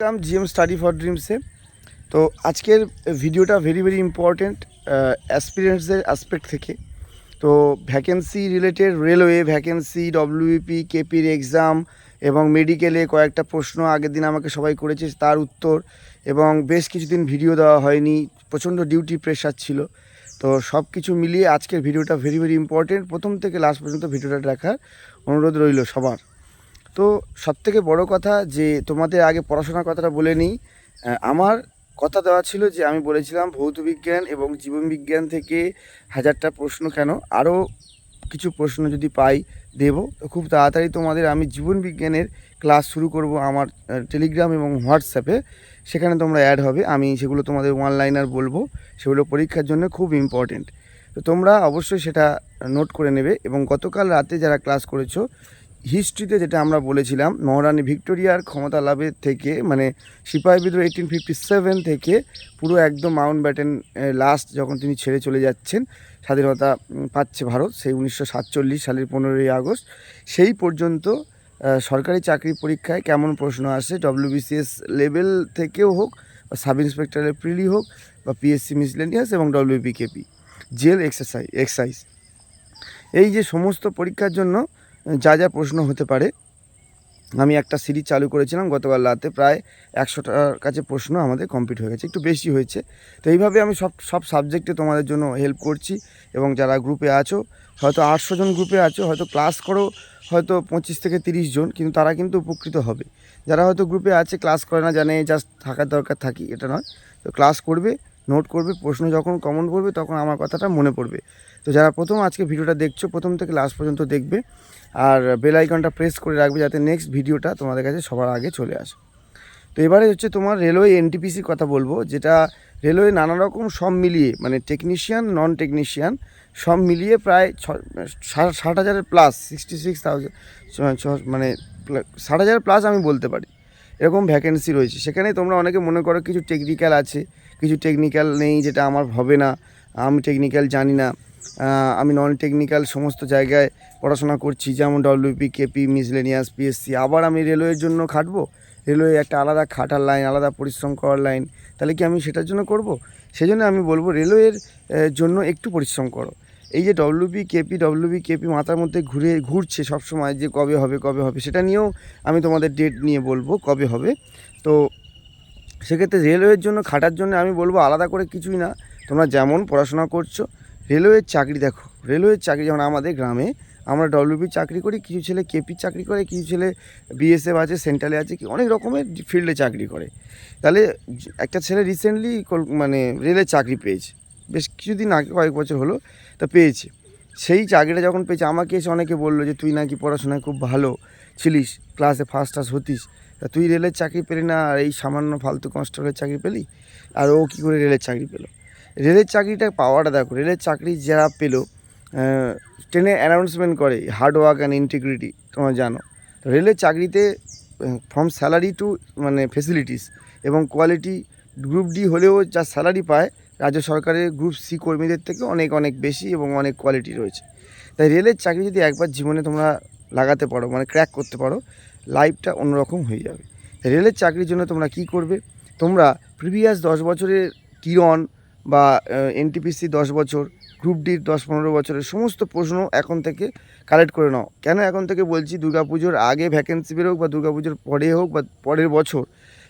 Welcome GM study for ড্রিমসে তো আজকের ভিডিওটা ভেরি ভেরি ইম্পর্ট্যান্ট অ্যাসপিরিয়েন্টসদের অ্যাসপেক্ট থেকে। তো vacancy related railway vacancy WP কেপির exam এবং মেডিকেলে কয়েকটা প্রশ্ন আগের দিন আমাকে সবাই করেছে, তার উত্তর এবং বেশ কিছুদিন ভিডিও দেওয়া হয়নি, প্রচণ্ড ডিউটি প্রেশার ছিল। তো সব কিছু মিলিয়ে আজকের ভিডিওটা ভেরি ভেরি ইম্পর্ট্যান্ট প্রথম থেকে লাস্ট পর্যন্ত ভিডিওটা দেখার অনুরোধ রইল সবার। তো সবথেকে বড় কথা যে তোমাদের আগে পড়াশোনার কথাটা বলে নিই আমার কথা দেওয়া ছিল যে আমি বলেছিলাম ভৌত বিজ্ঞান এবং জীবনবিজ্ঞান থেকে হাজারটা প্রশ্ন কেন? আরও কিছু প্রশ্ন যদি পাই দেব। তো খুব তাড়াতাড়ি তোমাদের আমি জীবনবিজ্ঞানের ক্লাস শুরু করব আমার টেলিগ্রাম এবং হোয়াটসঅ্যাপে। সেখানে তোমরা অ্যাড হবে। আমি সেগুলো তোমাদের অনলাইনার বলব। সেগুলো পরীক্ষার জন্য খুব ইম্পর্টেন্ট তো তোমরা অবশ্যই সেটা নোট করে নেবে এবং গতকাল রাতে যারা ক্লাস করেছ হিস্ট্রিতে যেটা আমরা বলেছিলাম, মহারানী ভিক্টোরিয়ার ক্ষমতা লাভের থেকে মানে সিপাহী বিদ্রোহ এইটিন ফিফটি সেভেন থেকে পুরো একদম মাউন্ট ব্যাটেন লাস্ট যখন তিনি ছেড়ে চলে যাচ্ছেন, স্বাধীনতা পাচ্ছে ভারত, সেই উনিশশো সাতচল্লিশ সালের পনেরোই আগস্ট। সেই পর্যন্ত সরকারি চাকরি পরীক্ষায় কেমন প্রশ্ন আসে ডব্লিউবিসিএস লেভেল থেকেও হোক, বা সাব ইন্সপেক্টরের প্রিলি হোক, বা পিএসসি মিসলেনিয়াস এবং ডব্লিউবিকেপি জেল এক্সারসাইজ এক্সাইজ এই যে সমস্ত পরীক্ষার জন্য যা যা প্রশ্ন হতে পারে। আমি একটা সিরিজ চালু করেছিলাম গতকাল রাতে, প্রায় একশোটার কাছে প্রশ্ন আমাদের কমপ্লিট হয়ে গেছে, একটু বেশি হয়েছে। তো এইভাবে আমি সব সব সাবজেক্টে তোমাদের জন্য হেল্প করছি এবং যারা গ্রুপে আছো, হয়তো আটশো জন গ্রুপে আছো, হয়তো ক্লাস করো, হয়তো পঁচিশ থেকে তিরিশ জন, কিন্তু তারা কিন্তু উপকৃত হবে। যারা হয়তো গ্রুপে আছে ক্লাস করে না জানে জাস্ট থাকার দরকার থাকি, এটা নয়। তো ক্লাস করবে নোট করবে, প্রশ্ন যখন কমন পড়বে তখন আমার কথাটা মনে পড়বে। তো যারা প্রথম আজকে ভিডিওটা দেখছ, প্রথম থেকে লাস্ট পর্যন্ত দেখবে। আর বেল আইকনটা প্রেস করে রাখবে যাতে নেক্সট ভিডিওটা তোমাদের কাছে সবার আগে চলে আসে। তো এবারে হচ্ছে তোমার রেলওয়ে এনটিপিসির কথা বলব, যেটা রেলওয়ে নানা রকম সব মিলিয়ে মানে টেকনিশিয়ান নন টেকনিশিয়ান সব মিলিয়ে প্রায় ষাট হাজারের প্লাস সিক্সটি সিক্স থাউজেন্ড মানে ষাট হাজার প্লাস আমি বলতে পারি। এরকম ভ্যাকেন্সি রয়েছে। সেখানে তোমরা অনেকে মনে করো কিছু টেকনিক্যাল আছে কিছু টেকনিক্যাল নেই যেটা আমার হবে না। আমি টেকনিক্যাল জানি না। আমি নন টেকনিক্যাল সমস্ত জায়গায় পড়াশোনা করছি, যেমন ডব্লিউপি কেপি মিসলেনিয়াস পিএসসি আবার আমি রেলওয়ের জন্য খাটবো? রেলওয়ে একটা আলাদা খাটার লাইন আলাদা পরিশ্রম করার লাইন তাহলে কি আমি সেটার জন্য করব? সেই জন্য আমি বলব রেলওয়ের জন্য একটু পরিশ্রম করো। এই যে ডব্লিউবি কেপি ডব্লিউবি কেপি মাথার মধ্যে ঘুরে, ঘুরছে সবসময় যে কবে হবে কবে হবে, সেটা নিয়েও আমি তোমাদের ডেট নিয়ে বলব কবে হবে। তো সেক্ষেত্রে রেলওয়ের জন্য, খাটার জন্য আমি বলব আলাদা করে কিছুই না। তোমরা যেমন পড়াশোনা করছ, রেলওয়ের চাকরি দেখো। রেলওয়ের চাকরি, যেমন আমাদের গ্রামে আমরা ডব্লিউপি চাকরি করি, কিছু ছেলে কেপি চাকরি করে, কিছু ছেলে বিএসএফ আছে সেন্ট্রালে আছে, কি অনেক রকমের ফিল্ডে চাকরি করে। তাহলে একটা ছেলে রিসেন্টলি মানে রেলের চাকরি পেয়েছে। বেশ কিছুদিন আগে, কয়েক বছর হলো, তা পেয়েছে। সেই চাকরিটা যখন পেয়েছে, আমাকে এসে অনেকে বলল যে, তুই নাকি পড়াশোনায় খুব ভালো ছিলিস ক্লাসে ফার্স্ট টাস হতিস। তা তুই রেলের চাকরি পেলি না আর এই সামান্য ফালতু কনস্টেবলের চাকরি পেলি? আর ও কী করে রেলের চাকরি পেল? রেলের চাকরিটা পাওয়াটা দেখো, রেলের চাকরি যারা পেল ট্রেনে অ্যানাউন্সমেন্ট করে হার্ড ওয়ার্ক অ্যান্ড ইন্টিগ্রিটি তোমরা জানো। তো রেলের চাকরিতে ফ্রম স্যালারি টু মানে ফেসিলিটিস এবং কোয়ালিটি গ্রুপ ডি হলেও যা স্যালারি পায়, রাজ্য সরকারের গ্রুপ সি কর্মীদের থেকে অনেক অনেক বেশি এবং অনেক কোয়ালিটি রয়েছে। তাই রেলের চাকরি যদি একবার জীবনে তোমরা লাগাতে পারো মানে ক্র্যাক করতে পারো লাইফটা অন্যরকম হয়ে যাবে। রেলের চাকরির জন্য তোমরা কি করবে? তোমরা প্রিভিয়াস দশ বছরের কিরণ বা এনটিপিসি দশ বছর গ্রুপ ডির দশ পনেরো বছরের সমস্ত প্রশ্ন এখন থেকে কালেক্ট করে নাও। কেন এখন থেকে বলছি দুর্গাপুজোর আগে ভ্যাকেন্সি বেরোক বা দুর্গাপুজোর পরে হোক বা পরের বছর,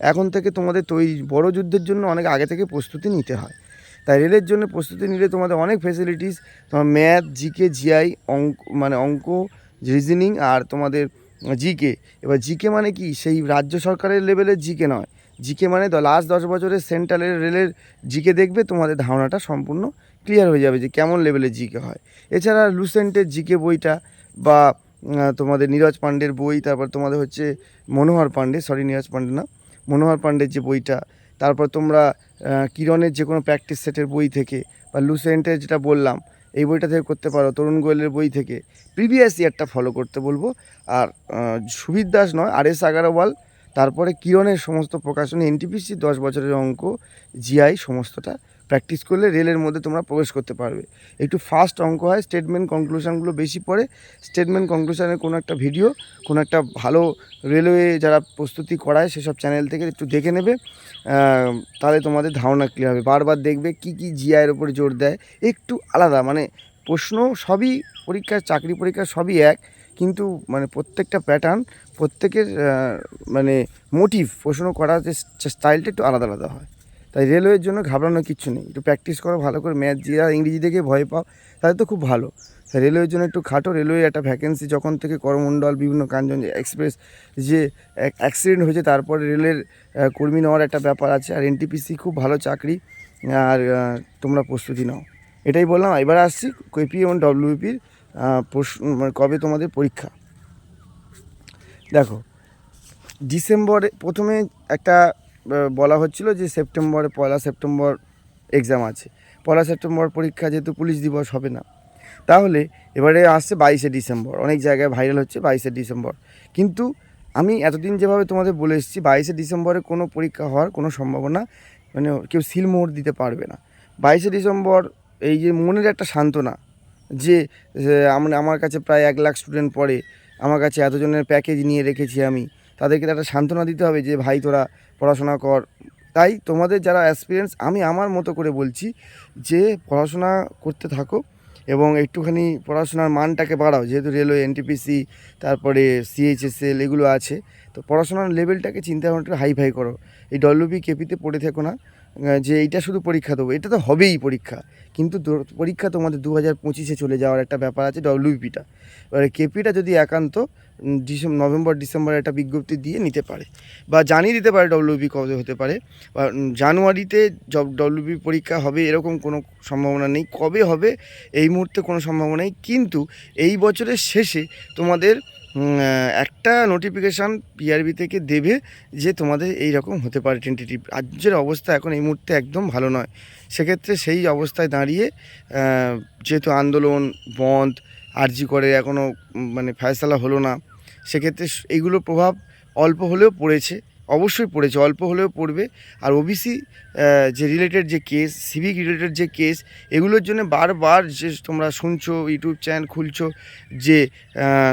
এখন থেকে তোমাদের তৈরি, বড় যুদ্ধের জন্য অনেক আগে থেকে প্রস্তুতি নিতে হয়। তাই রেলের জন্য প্রস্তুতি নিলে তোমাদের অনেক ফেসিলিটিস তোমার ম্যাথ জিকে জিআই অঙ্ক মানে অঙ্ক রিজনিং আর তোমাদের জিকে এবার জিকে মানে কি? সেই রাজ্য সরকারের লেভেলের জিকে নয়। জিকে মানে লাস্ট দশ বছরের সেন্ট্রালের রেলের জিকে দেখবে, তোমাদের ধারণাটা সম্পূর্ণ ক্লিয়ার হয়ে যাবে যে কেমন লেভেলের জিকে হয়। এছাড়া লুসেন্টের জিকে বইটা বা তোমাদের নীরজ পাণ্ডের বই, তারপর তোমাদের হচ্ছে মনোহর পাণ্ডে সরি নীরজ পাণ্ডে না, মনোহর পাণ্ডের যে বইটা, তারপর তোমরা কিরণের যে কোনো প্র্যাকটিস সেটের বই থেকে, বা লুসেন্টের যেটা বললাম এই বইটা থেকে করতে পারো তরুণ গোয়েলের বই থেকে। প্রিভিয়াস ইয়ারটা ফলো করতে বলব। আর সুবির দাস নয় আর এস আগারওয়াল তারপরে কিরণের সমস্ত প্রকাশনী এনটিপিসি দশ বছরের অঙ্ক জিআই সমস্তটা প্র্যাকটিস করলে রেলের মধ্যে তোমরা প্রবেশ করতে পারবে। একটু ফাস্ট অঙ্ক হয় স্টেটমেন্ট কনক্লুশনগুলো বেশি পড়ে স্টেটমেন্ট কনক্লুশনের কোনো একটা ভিডিও কোনো একটা ভালো রেলওয়ে যারা প্রস্তুতি করায় সেসব চ্যানেল থেকে একটু দেখে নেবে তাহলে তোমাদের ধারণা ক্লিয়ার হবে। বারবার দেখবে কি কি জিআইয়ের উপরে জোর দেয়, একটু আলাদা মানে প্রশ্ন সবই পরীক্ষার, চাকরি পরীক্ষা সবই এক, কিন্তু মানে প্রত্যেকটা প্যাটার্ন প্রত্যেকের মানে মোটিভ প্রশ্ন করার যে স্টাইলটা একটু আলাদা আলাদা হয়। তাই রেলওয়ের জন্য ঘাবড়ানোর কিচ্ছু নেই। একটু প্র্যাকটিস করো, ভালো করে ম্যাথ যারা ইংরেজি দেখে ভয় পাও তাদের তো খুব ভালো। তাই রেলওয়ের জন্য একটু খাটো। রেলওয়ে একটা ভ্যাকেন্সি যখন থেকে করমণ্ডল বিভিন্ন কাঞ্চন এক্সপ্রেস যে অ্যাক্সিডেন্ট হয়েছে, তারপরে রেলের কর্মী নেওয়ার একটা ব্যাপার আছে। আর এনটিপিসি খুব ভালো চাকরি। আর তোমরা প্রস্তুতি নাও। এটাই বললাম। এবার আসছি কেপি এবং ডব্লিউপির মানে কবে তোমাদের পরীক্ষা? দেখো ডিসেম্বরে প্রথমে একটা বলা হচ্ছিল যে সেপ্টেম্বরে, পয়লা সেপ্টেম্বর এক্সাম আছে। পয়লা সেপ্টেম্বর পরীক্ষা যেহেতু পুলিশ দিবস হবে না। তাহলে এবারে আসছে বাইশে ডিসেম্বর। অনেক জায়গায় ভাইরাল হচ্ছে বাইশে ডিসেম্বর। কিন্তু আমি এতদিন যেভাবে তোমাদের বলে এসেছি, বাইশে ডিসেম্বরে কোনো পরীক্ষা হওয়ার কোনো সম্ভাবনা মানে কেউ সিলমোহর দিতে পারবে না। বাইশে ডিসেম্বর এই যে মনের একটা সান্ত্বনা যে আমরা, আমার কাছে প্রায় এক লাখ স্টুডেন্ট পড়ে, আমার কাছে এতজনের প্যাকেজ নিয়ে রেখেছি আমি তাদেরকে একটা সান্ত্বনা দিতে হবে যে, ভাই, তোরা পড়াশোনা কর। তাই তোমাদের যারা অ্যাসপিরিয়েন্স আমি আমার মতো করে বলছি যে, পড়াশোনা করতে থাকো এবং একটুখানি পড়াশোনার মানটাকে বাড়াও। যেহেতু রেলওয়ে এনটিপিসি তারপরে সিএইচএসএল এগুলো আছে, তো পড়াশোনার লেভেলটাকে চিন্তা ভাবনাটা হাই ফাই করো। এই ডব্লিউবি কেপিতে পড়ে থেকো না। যে এইটা শুধু পরীক্ষা দেবো, এটা তো হবেই পরীক্ষা। কিন্তু পরীক্ষা তোমাদের দু হাজার পঁচিশে চলে যাওয়ার একটা ব্যাপার আছে ডব্লিউপিটা এবারে কেপিটা যদি একান্ত ডিসেম্বর নভেম্বর ডিসেম্বরে একটা বিজ্ঞপ্তি দিয়ে নিতে পারে। বা জানিয়ে দিতে পারে ডব্লিউপি কবে হতে পারে। বা জানুয়ারিতে ডব্লিউপি পরীক্ষা হবে এরকম কোনো সম্ভাবনা নেই, কবে হবে এই মুহূর্তে কোনো সম্ভাবনা নেই। কিন্তু এই বছরের শেষে তোমাদের একটা নোটিফিকেশান পিআরবি থেকে দেবে যে তোমাদের এই রকম হতে পারে টেন্টেটিভ রাজ্যের অবস্থা এখন এই মুহূর্তে একদম ভালো নয়। সেক্ষেত্রে সেই অবস্থায় দাঁড়িয়ে যেহেতু আন্দোলন, বন্ধ, আর্জি করে এখনও মানে ফয়সলা হলো না, সেক্ষেত্রে এইগুলো প্রভাব অল্প হলেও পড়েছে। অবশ্যই পড়েছে, অল্প হলেও পড়বে। আর ওবিসি যে রিলেটেড যে কেস সিভিক রিলেটেড যে কেস এগুলোর জন্য বারবার যে তোমরা শুনছো, ইউটিউব চ্যানেল খুলছো, যে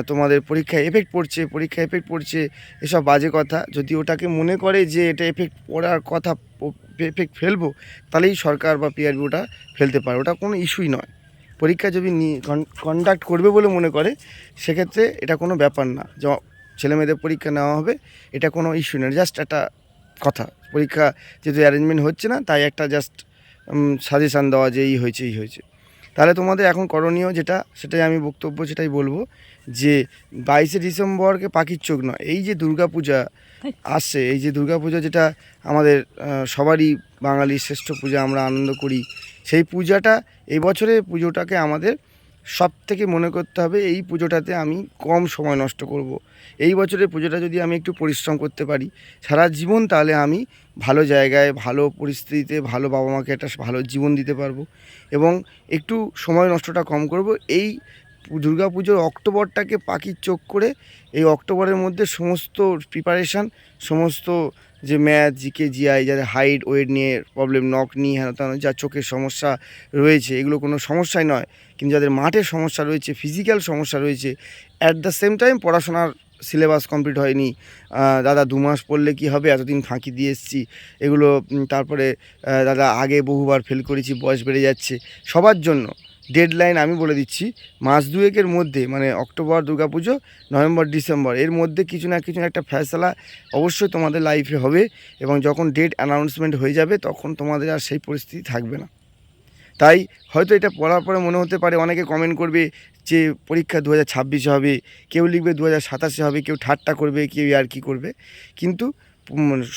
তোমাদের পরীক্ষায় এফেক্ট পড়ছে, পরীক্ষায় এফেক্ট পড়ছে, এসব বাজে কথা। যদি ওটাকে মনে করে যে এটা এফেক্ট পড়ার কথা এফেক্ট ফেলব, তাহলেই সরকার বা পিআরবি ওটা ফেলতে পারে। ওটা কোনো ইস্যুই নয়। পরীক্ষা যদি কন্ডাক্ট করবে বলে মনে করে, সেক্ষেত্রে এটা কোনো ব্যাপার না। ছেলে মেয়েদের পরীক্ষা নেওয়া হবে, এটা কোনো ইস্যু না। জাস্ট একটা কথা, পরীক্ষা যেহেতু অ্যারেঞ্জমেন্ট হচ্ছে না, তাই একটা জাস্ট সাজেশান দেওয়া যে এই হয়েছে এই হয়েছে। তাহলে তোমাদের এখন করণীয় যেটা, সেটাই আমি বক্তব্য সেটাই বলব যে বাইশে ডিসেম্বরকে পাখির চোখ নয়। এই যে দুর্গাপূজা আসছে, এই যে দুর্গাপূজা যেটা আমাদের সবারই বাঙালির শ্রেষ্ঠ পূজা, আমরা আনন্দ করি, সেই পূজাটা এই বছরের পুজোটাকে আমাদের সব থেকে মনে করতে হবে এই পুজোটাতে আমি কম সময় নষ্ট করব। এই বছরের পুজোটা যদি আমি একটু পরিশ্রম করতে পারি, সারা জীবন তাহলে আমি ভালো জায়গায়, ভালো পরিস্থিতিতে, ভালো বাবা মাকে একটা ভালো জীবন দিতে পারব এবং একটু সময় নষ্টটা কম করব এই দুর্গা পুজোর অক্টোবরটাকে পাখির চোখ করে এই অক্টোবরের মধ্যে সমস্ত প্রিপারেশান সমস্ত যে ম্যাথ জিকে জিআই যাদের হাইট ওয়েট নিয়ে প্রবলেম নক নিয়ে হেন তেন, যা চোখের সমস্যা রয়েছে, এগুলো কোনো সমস্যাই নয়। কিন্তু যাদের মাঠের সমস্যা রয়েছে ফিজিক্যাল সমস্যা রয়েছে অ্যাট দ্য সেম টাইম পড়াশোনার সিলেবাস কমপ্লিট হয়নি। দাদা দু মাস পড়লে কি হবে? এতদিন ফাঁকি দিয়ে এসেছি। এগুলো তারপরে দাদা আগে বহুবার ফেল করেছি, বয়স বেড়ে যাচ্ছে। সবার জন্য। ডেডলাইন আমি বলে দিচ্ছি, মাস দুয়েকের মধ্যে মানে অক্টোবর দুর্গা পুজো নভেম্বর, ডিসেম্বর, এর মধ্যে কিছু না কিছু একটা ফ্যাসলা অবশ্যই তোমাদের লাইফে হবে এবং যখন ডেট অ্যানাউন্সমেন্ট হয়ে যাবে তখন তোমাদের আর সেই পরিস্থিতি থাকবে না। তাই হয়তো এটা পড়ার পরে মনে হতে পারে অনেকে কমেন্ট করবে যে পরীক্ষা দু হাজার ছাব্বিশে হবে, কেউ লিখবে দু হাজার সাতাশে হবে, কেউ ঠাট্টা করবে, কেউ আর কি করবে। কিন্তু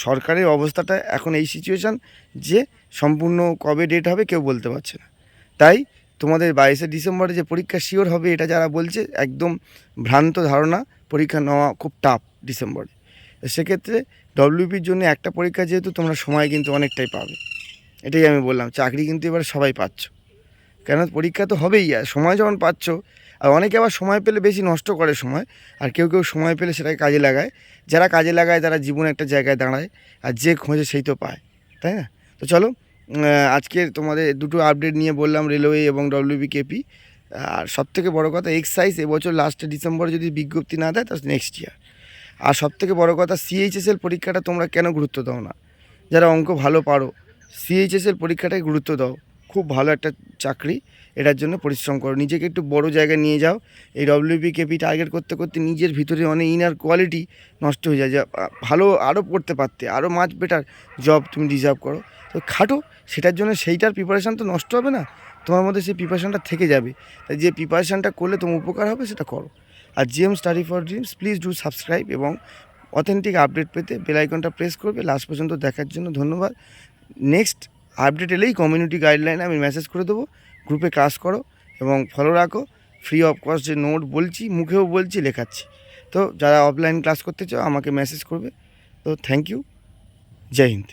সরকারের অবস্থাটা এখন এই সিচুয়েশান যে সম্পূর্ণ কবে ডেট হবে কেউ বলতে পারছে না। তাই তোমাদের বাইশে ডিসেম্বরে যে পরীক্ষা শিওর হবে, এটা যারা বলছে, একদম ভ্রান্ত ধারণা, পরীক্ষা নেওয়া খুব টাফ ডিসেম্বরে। সেক্ষেত্রে ডব্লিউপির জন্য একটা পরীক্ষা যেহেতু, তোমরা সময় কিন্তু অনেকটাই পাবে। এটাই আমি বললাম, চাকরি কিন্তু এবার সবাই পাচ্ছ। কেন? পরীক্ষা তো হবেই, আর সময় যখন পাচ্ছ, আর অনেকে আবার সময় পেলে বেশি নষ্ট করে সময়, আর কেউ কেউ সময় পেলে সেটাকে কাজে লাগায়। যারা কাজে লাগায়, তারা জীবনে একটা জায়গায় দাঁড়ায়, আর যে খোঁজে সেই তো পায়, তাই না? তো চলো আজকে তোমাদের দুটো আপডেট নিয়ে বললাম রেলওয়ে এবং ডব্লিউবি কেপি আর সবথেকে বড় কথা এক্সাইজ এবছর লাস্টে ডিসেম্বরে যদি বিজ্ঞপ্তি না দেয়, তাহলে নেক্সট ইয়ার আর সবথেকে বড় কথা সিএইচএসএল পরীক্ষাটা তোমরা কেন গুরুত্ব দাও না? যারা অঙ্ক ভালো পারো সিএইচএসএল পরীক্ষাটায় গুরুত্ব দাও। খুব ভালো একটা চাকরি, এটার জন্য পরিশ্রম করো। নিজেকে একটু বড় জায়গায় নিয়ে যাও। এই ডব্লিউপি কেপি টার্গেট করতে করতে নিজের ভিতরে অনেক ইনার কোয়ালিটি নষ্ট হয়ে যায়। যে ভালো আরও পড়তে পারতে আরও মাছ বেটার জব তুমি ডিজার্ভ করো। তো খাটো সেটার জন্য সেইটার প্রিপারেশান তো নষ্ট হবে না। তোমার মধ্যে সেই প্রিপারেশানটা থেকে যাবে। তাই যে প্রিপারেশানটা করলে তোমার উপকার হবে সেটা করো। আর GM study for dreams please do subscribe এবং অথেন্টিক আপডেট পেতে বেলাইকনটা প্রেস করবে। লাস্ট পর্যন্ত দেখার জন্য ধন্যবাদ। নেক্সট আপডেট এলেই কমিউনিটি গাইডলাইনে আমি মেসেজ করে দেবো। গ্রুপে ক্লাস করো এবং ফলো রাখো। ফ্রি অফ কস্ট যে নোট বলছি, মুখেও বলছি, লেখাচ্ছি। তো যারা অফলাইন ক্লাস করতে চাও, আমাকে মেসেজ করবে। তো থ্যাংক ইউ জয় হিন্দ।